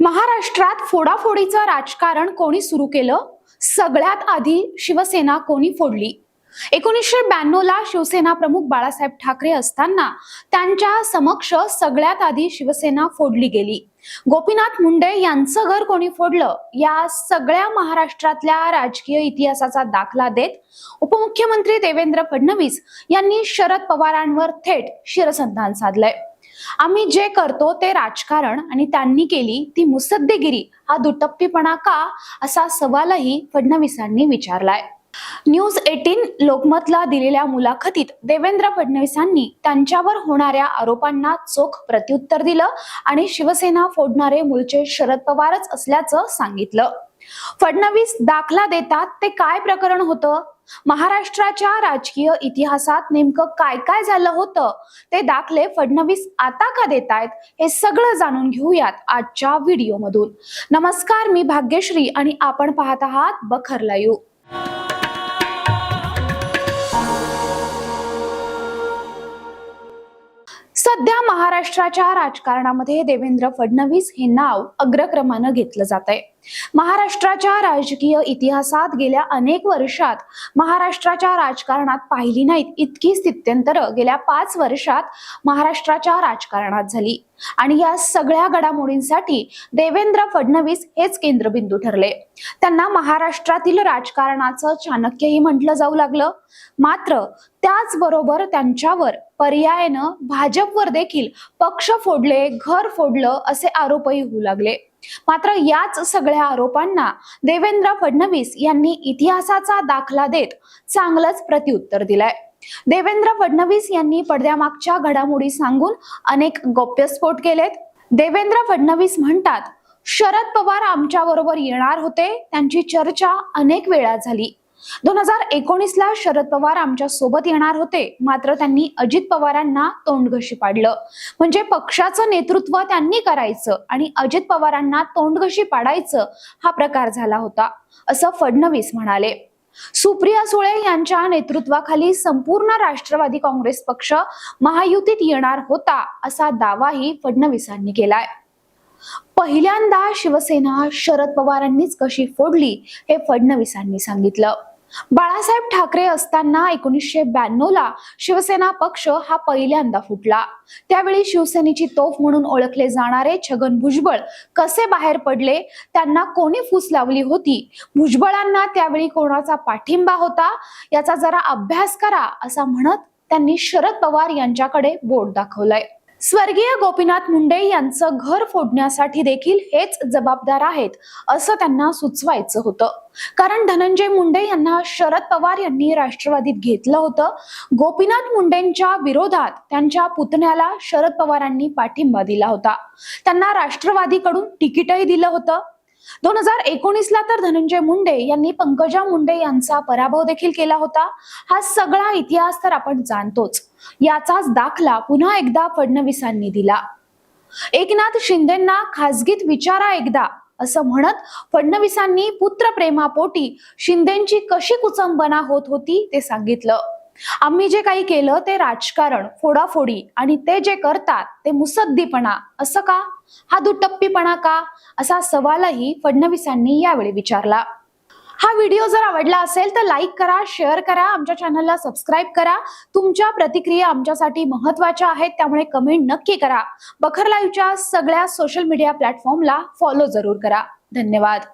महाराष्ट्रात फोडाफोडीचं राजकारण कोणी सुरू केलं? सगळ्यात आधी शिवसेना कोणी फोडली? एकोणीसशे ब्याण्णव ला शिवसेना प्रमुख बाळासाहेब ठाकरे असताना त्यांच्या समक्ष सगळ्यात आधी शिवसेना फोडली गेली. गोपीनाथ मुंडे यांचं घर कोणी फोडलं? या सगळ्या महाराष्ट्रातल्या राजकीय इतिहासाचा दाखला देत उपमुख्यमंत्री देवेंद्र फडणवीस यांनी शरद पवारांवर थेट शिरसंधान साधलंय. आम्ही जे करतो ते राजकारण आणि त्यांनी केली ती मुसद्देगिरी. हा दुटप्पीपणा का? असा सवालही फडणवीसांनी विचारलाय. न्यूज एटीन लोकमतला दिलेल्या मुलाखतीत देवेंद्र फडणवीसांनी त्यांच्यावर होणाऱ्या आरोपांना चोख प्रत्युत्तर दिलं आणि शिवसेना फोडणारे मूळचे शरद पवारच असल्याचं सांगितलं. फडणवीस दाखला देतात ते काय प्रकरण होतं? महाराष्ट्राच्या राजकीय इतिहासात नेमकं काय काय झालं होतं? ते दाखले फडणवीस आता का देतायत? हे सगळं जाणून घेऊयात आजच्या व्हिडिओमधून. नमस्कार मी भाग्यश्री आणि आपण पाहत आहात बखर सध्या महाराष्ट्राच्या राजकारणामध्ये देवेंद्र फडणवीस हे नाव अग्रक्रमानं घेतलं जात आहे महाराष्ट्राच्या राजकीय इतिहासात गेल्या अनेक वर्षात महाराष्ट्राच्या राजकारणात पाहिली नाहीत इतकी स्थित्यंतर गेल्या पाच वर्षात महाराष्ट्राच्या राजकारणात झाली. आणि या सगळ्या घडामोडींसाठी देवेंद्र फडणवीस हेच केंद्रबिंदू ठरले. त्यांना महाराष्ट्रातील राजकारणाचं चाणक्यही म्हटलं जाऊ लागलं. मात्र त्याचबरोबर त्यांच्यावर पर्यायानं भाजपवर देखील पक्ष फोडले घर फोडलं असे आरोपही होऊ लागले. मात्र याच सगळ्या आरोपांना देवेंद्र फडणवीस यांनी इतिहासाचा दाखला देत चांगलंच प्रत्युत्तर दिलंय. देवेंद्र फडणवीस यांनी पडद्यामागच्या घडामोडी सांगून अनेक गौप्यस्फोट केलेत. देवेंद्र फडणवीस म्हणतात शरद पवार आमच्या बरोबर येणार होते. त्यांची चर्चा अनेक वेळा झाली. दोन हजार एकोणीस ला शरद पवार आमच्यासोबत येणार होते. मात्र त्यांनी अजित पवारांना तोंडघशी पाडलं. म्हणजे पक्षाचं नेतृत्व त्यांनी करायचं आणि अजित पवारांना तोंडघशी पाडायचं हा प्रकार झाला होता असं फडणवीस म्हणाले. सुप्रिया सुळे यांच्या नेतृत्वाखाली संपूर्ण राष्ट्रवादी काँग्रेस पक्ष महायुतीत येणार होता असा दावाही फडणवीसांनी केलाय. पहिल्यांदा शिवसेना शरद पवारांनीच कशी फोडली हे फडणवीसांनी सांगितलं. बाळासाहेब ठाकरे असताना एकोणीसशे ब्याण्णव ला शिवसेना पक्ष हा पहिल्यांदा फुटला. त्यावेळी शिवसेनेची तोफ म्हणून ओळखले जाणारे छगन भुजबळ कसे बाहेर पडले त्यांना कोणी फूस लावली होती? भुजबळांना त्यावेळी कोणाचा पाठिंबा होता? याचा जरा अभ्यास करा असा म्हणत त्यांनी शरद पवार यांच्याकडे बोट दाखवलंय. स्वर्गीय गोपीनाथ मुंडे यांचं घर फोडण्यासाठी देखील हेच जबाबदार आहेत असं त्यांना सुचवायचं होतं. कारण धनंजय मुंडे यांना शरद पवार यांनी राष्ट्रवादीत घेतलं होतं. गोपीनाथ मुंडेंच्या विरोधात त्यांच्या पुतण्याला शरद पवारांनी पाठिंबा दिला होता. त्यांना राष्ट्रवादीकडून तिकीटही दिलं होतं. दोन हजार एकोणीस ला तर धनंजय मुंडे यांनी पंकजा मुंडे यांचा पराभव देखील केला होता. हा सगळा इतिहास तर आपण जाणतोच. याचाच दाखला पुन्हा एकदा फडणवीसांनी दिला. एकनाथ शिंदेंना खासगीत विचारा एकदा असं म्हणत फडणवीसांनी पुत्रप्रेमापोटी शिंदेची कशी कुचंबना होत होती ते सांगितलं. आम्ही जे काही केलं ते राजकारण फोडाफोडी आणि ते जे करतात ते मुसद्दीपणा असं का? हा दुटप्पीपणा का? असा सवालही फडणवीसांनी यावेळी विचारला. हा व्हिडिओ जर आवडला असेल तर लाईक करा शेअर करा आमच्या चॅनलला सबस्क्राईब करा. तुमच्या प्रतिक्रिया आमच्यासाठी महत्त्वाच्या आहेत त्यामुळे कमेंट नक्की करा. बखर लाईव्हच्या सगळ्या सोशल मीडिया प्लॅटफॉर्मला फॉलो जरूर करा. धन्यवाद.